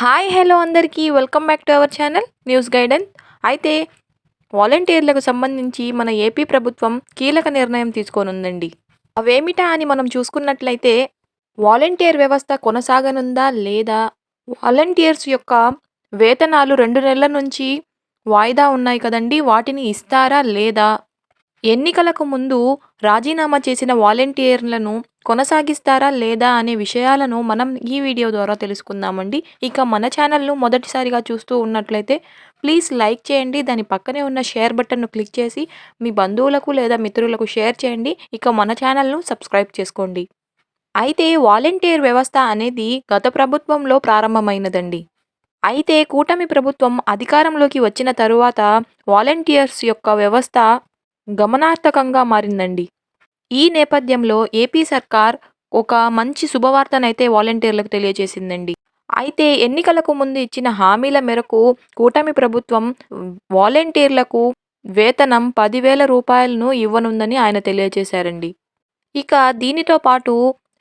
Hi hello అందరికీ. Welcome back to our channel news guidance అయితే వాలంటీర్లకు సంబంధించి మన ఏపీ ప్రభుత్వం కీలక నిర్ణయం తీసుకోనుందండి. అవేమిటా అని మనం చూసుకున్నట్లయితే వాలంటీర్ వ్యవస్థ కొనసాగనుందా లేదా? వాలంటీర్స్ యొక్క వేతనాలు రెండు నెలల నుంచి వాయిదా ఉన్నాయి కదండి. వాటిని ఇస్తారా లేదా? ఎన్నికలకు ముందు రాజీనామా చేసిన వాలంటీర్లను కొనసాగిస్తారా లేదా అనే విషయాలను మనం ఈ వీడియో ద్వారా తెలుసుకుందామండి. ఇక మన ఛానల్ను మొదటిసారిగా చూస్తూ ఉన్నట్లయితే ప్లీజ్ లైక్ చేయండి. దాని పక్కనే ఉన్న షేర్ బటన్ను క్లిక్ చేసి మీ బంధువులకు లేదా మిత్రులకు షేర్ చేయండి. ఇక మన ఛానల్ను సబ్స్క్రైబ్ చేసుకోండి. అయితే వాలంటీర్ వ్యవస్థ అనేది గత ప్రభుత్వంలో ప్రారంభమైనదండి. అయితే కూటమి ప్రభుత్వం అధికారంలోకి వచ్చిన తరువాత వాలంటీర్స్ యొక్క వ్యవస్థ గమనార్థకంగా మారిందండి. ఈ నేపథ్యంలో ఏపీ సర్కార్ ఒక మంచి శుభవార్తనైతే వాలంటీర్లకు తెలియజేసిందండి. అయితే ఎన్నికలకు ముందు ఇచ్చిన హామీల మేరకు కూటమి ప్రభుత్వం వాలంటీర్లకు వేతనం పదివేల రూపాయలను ఇవ్వనుందని ఆయన తెలియజేశారండి. ఇక దీనితో పాటు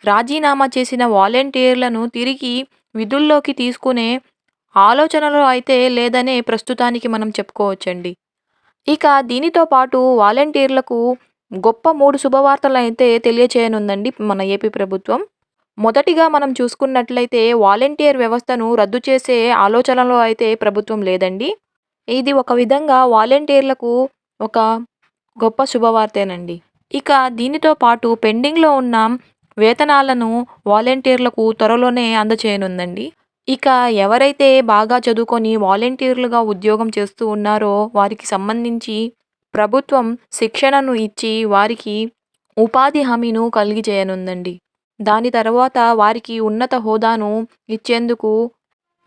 రాజీనామా చేసిన వాలంటీర్లను తిరిగి విధుల్లోకి తీసుకునే ఆలోచనలో అయితే లేదనే ప్రస్తుతానికి మనం చెప్పుకోవచ్చండి. ఇక దీనితో పాటు వాలంటీర్లకు గొప్ప మూడు శుభవార్తలు అయితే తెలియచేయనుందండి మన ఏపీ ప్రభుత్వం. మొదటిగా మనం చూసుకున్నట్లయితే వాలంటీర్ వ్యవస్థను రద్దు చేసే ఆలోచనలో అయితే ప్రభుత్వం లేదండి. ఇది ఒక విధంగా వాలంటీర్లకు ఒక గొప్ప శుభవార్తేనండి. ఇక దీనితో పాటు పెండింగ్లో ఉన్న వేతనాలను వాలంటీర్లకు త్వరలోనే అందచేయనుందండి. ఇక ఎవరైతే బాగా చదువుకొని వాలంటీర్లుగా ఉద్యోగం చేస్తూ ఉన్నారో వారికి సంబంధించి ప్రభుత్వం శిక్షణను ఇచ్చి వారికి ఉపాధి హామీను కలిగి చేయనుందండి. దాని తర్వాత వారికి ఉన్నత హోదాను ఇచ్చేందుకు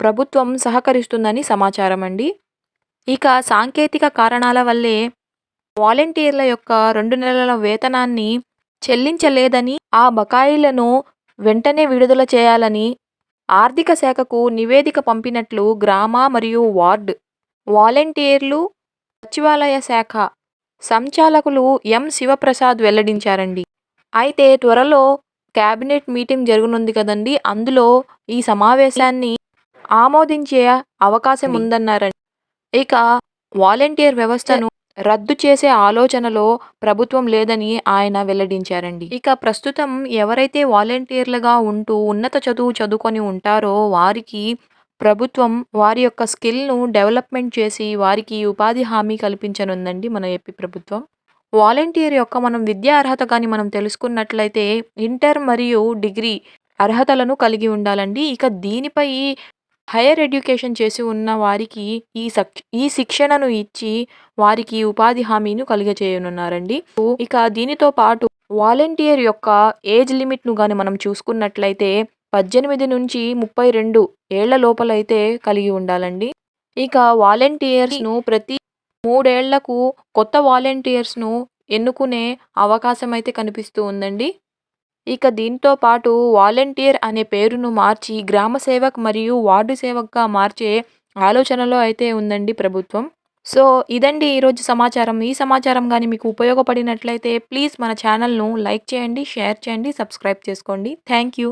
ప్రభుత్వం సహకరిస్తుందని సమాచారం అండి ఇక సాంకేతిక కారణాల వల్లే వాలంటీర్ల యొక్క రెండు నెలల వేతనాన్ని చెల్లించలేదని ఆ బకాయిలను వెంటనే విడుదల చేయాలని ఆర్థిక శాఖకు నివేదిక పంపినట్లు గ్రామ మరియు వార్డ్ వాలంటీర్లు సచివాలయ శాఖ సంచాలకులు ఎం. శివప్రసాద్ వెల్లడించారండి. అయితే త్వరలో కేబినెట్ మీటింగ్ జరగనుంది కదండి అందులో ఈ సమావేశాన్ని ఆమోదించే అవకాశం ఉందన్నారండి. ఇక వాలంటీర్ వ్యవస్థను రద్దు చేసే ఆలోచనలో ప్రభుత్వం లేదని ఆయన వెల్లడించారండి. ఇక ప్రస్తుతం ఎవరైతే వాలంటీర్లుగా ఉంటూ ఉన్నత చదువు చదువుకొని ఉంటారో వారికి ప్రభుత్వం వారి యొక్క స్కిల్ను డెవలప్మెంట్ చేసి వారికి ఉపాధి హామీ కల్పించనుందండి మన ఏపీ ప్రభుత్వం. వాలంటీర్ యొక్క మనం విద్యా అర్హత కానీ మనం తెలుసుకున్నట్లయితే ఇంటర్ మరియు డిగ్రీ అర్హతలను కలిగి ఉండాలండి. ఇక దీనిపై హైయర్ ఎడ్యుకేషన్ చేసి ఉన్న వారికి ఈ సక్ ఈ శిక్షణను ఇచ్చి వారికి ఉపాధి హామీను కలిగజేయనున్నారండి. ఇక దీనితో పాటు వాలంటీర్ యొక్క ఏజ్ లిమిట్ను కానీ మనం చూసుకున్నట్లయితే పద్దెనిమిది నుంచి ముప్పై రెండు ఏళ్ళ లోపలైతే కలిగి ఉండాలండి. ఇక వాలంటీర్స్ను ప్రతి మూడేళ్ళకు కొత్త వాలంటీర్స్ను ఎన్నుకునే అవకాశం అయితే కనిపిస్తూ ఉందండి. ఇక దీంతో పాటు వాలంటీర్ అనే పేరును మార్చి గ్రామ సేవక్ మరియు వార్డు సేవక్గా మార్చే ఆలోచనలో అయితే ఉందండి ప్రభుత్వం. సో ఇదండి ఈరోజు సమాచారం. ఈ సమాచారం కానీ మీకు ఉపయోగపడినట్లయితే ప్లీజ్ మన ఛానల్ను లైక్ చేయండి షేర్ చేయండి సబ్స్క్రైబ్ చేసుకోండి. Thank you.